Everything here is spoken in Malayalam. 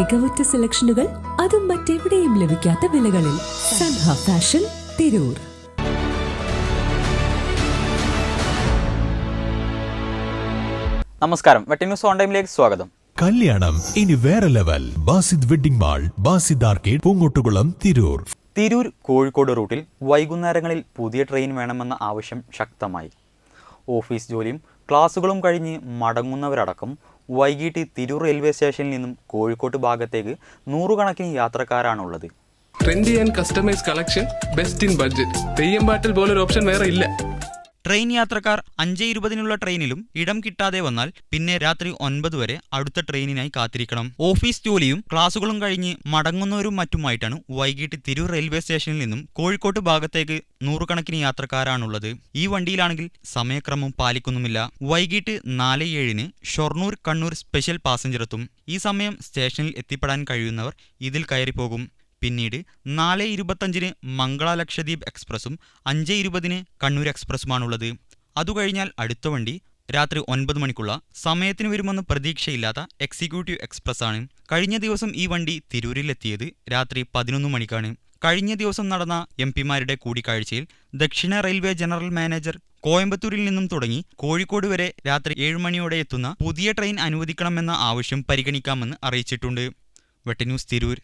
മികവുറ്റ സെലക്ഷനുകൾ അതും മറ്റെവിടെയും ലഭിക്കാത്ത വിലകളിൽ സൻഹ ഫാഷൻ തിരൂർ. നമസ്കാരം. വെട്ടി ന്യൂസ് ഓൺ ടൈമിലേക്ക് സ്വാഗതം. കല്യാണം ഇനി വേറെ level. Basid wedding mall Basid arcade Poongottukulam Tirur. Tirur Kozhikode റൂട്ടിൽ വൈകുന്നേരങ്ങളിൽ പുതിയ ട്രെയിൻ വേണമെന്ന ആവശ്യം ശക്തമായി. ഓഫീസ് ജോലിയും ക്ലാസുകളും കഴിഞ്ഞ് മടങ്ങുന്നവരടക്കം വൈകിട്ട് തിരൂർ റെയിൽവേ സ്റ്റേഷനിൽ നിന്നും കോഴിക്കോട് ഭാഗത്തേക്ക് നൂറുകണക്കിന് യാത്രക്കാരാണുള്ളത്. Trendy and customise collection best in budget Theyyam പാട്ടിൽ പോലൊരു ഓപ്ഷൻ വേറെ ഇല്ല. ട്രെയിൻ യാത്രക്കാർ അഞ്ച് ഇരുപതിനുള്ള ട്രെയിനിലും ഇടം കിട്ടാതെ വന്നാൽ പിന്നെ രാത്രി ഒൻപത് വരെ അടുത്ത ട്രെയിനിനായി കാത്തിരിക്കണം. ഓഫീസ് ജോലിയും ക്ലാസുകളും കഴിഞ്ഞ് മടങ്ങുന്നവരും മറ്റുമായിട്ടാണ് വൈകിട്ട് തിരൂർ റെയിൽവേ സ്റ്റേഷനിൽ നിന്നും കോഴിക്കോട്ട് ഭാഗത്തേക്ക് നൂറുകണക്കിന് യാത്രക്കാരാണുള്ളത്. ഈ വണ്ടിയിലാണെങ്കിൽ സമയക്രമം പാലിക്കുന്നുമില്ല. വൈകിട്ട് നാല് ഏഴിന് ഷൊർണൂർ കണ്ണൂർ സ്പെഷ്യൽ പാസഞ്ചർ എത്തും ഈ സമയം സ്റ്റേഷനിൽ എത്തിപ്പെടാൻ കഴിയുന്നവർ ഇതിൽ കയറിപ്പോകും. പിന്നീട് നാല് ഇരുപത്തഞ്ചിന് മംഗള ലക്ഷദ്വീപ് എക്സ്പ്രസും അഞ്ച് ഇരുപതിന് കണ്ണൂർ എക്സ്പ്രസുമാണുള്ളത്. അതുകഴിഞ്ഞാൽ അടുത്ത വണ്ടി രാത്രി ഒൻപത് മണിക്കുള്ള സമയത്തിന് വരുമെന്ന് പ്രതീക്ഷയില്ലാത്ത എക്സിക്യൂട്ടീവ് എക്സ്പ്രസ് ആണ് കഴിഞ്ഞ ദിവസം ഈ വണ്ടി തിരൂരിലെത്തിയത് രാത്രി പതിനൊന്ന് മണിക്കാണ്. കഴിഞ്ഞ ദിവസം നടന്ന എം പിമാരുടെ കൂടിക്കാഴ്ചയിൽ ദക്ഷിണ റെയിൽവേ ജനറൽ മാനേജർ കോയമ്പത്തൂരിൽ നിന്നും തുടങ്ങി കോഴിക്കോട് വരെ രാത്രി ഏഴ് മണിയോടെ എത്തുന്ന പുതിയ ട്രെയിൻ അനുവദിക്കണമെന്ന ആവശ്യം പരിഗണിക്കാമെന്ന് അറിയിച്ചിട്ടുണ്ട്. വെട്ടന്യൂസ് തിരൂർ.